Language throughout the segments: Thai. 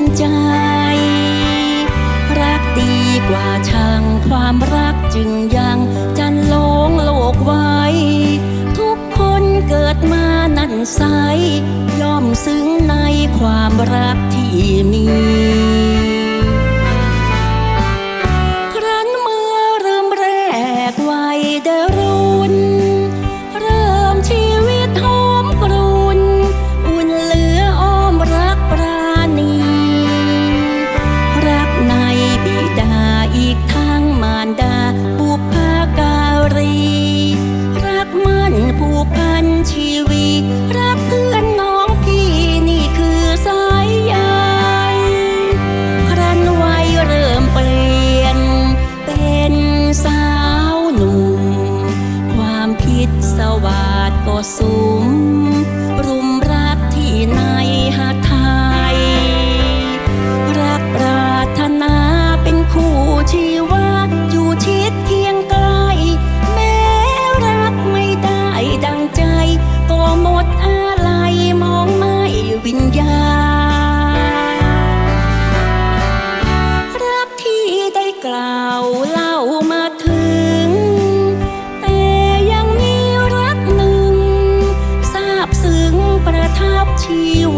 นใจ รักดีกว่าชังความรักจึงยังจันโลงโลกไว้ ทุกคนเกิดมานั่นไซย่อมซึ้งในความรักที่มี อีกทางมารดาบุพการี รักมันผูกพันชีวีรักเพื่อนน้องพี่นี่คือสายใยครั้นวัยเริ่มเปลี่ยน เป็นสาวหนุ่ม ความคิดสวัสดก็สูง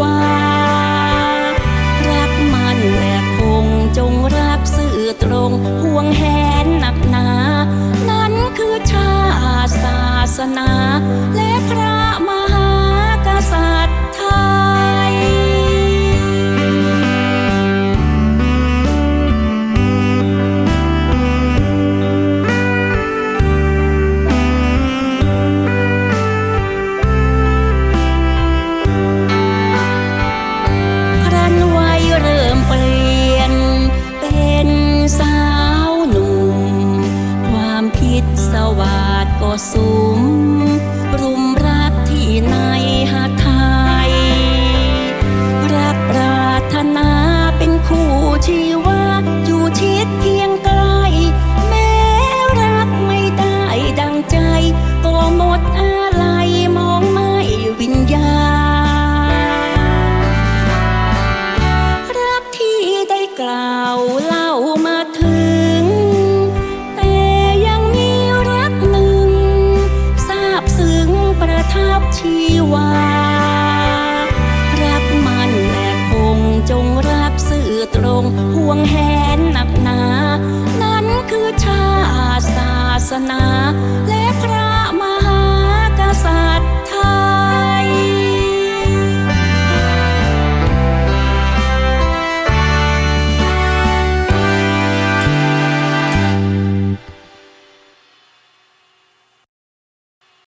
วา รักมันแหลกคงจงรักสื่อตรงห่วงแหนหนักหนา นั้นคือชาติศาสนา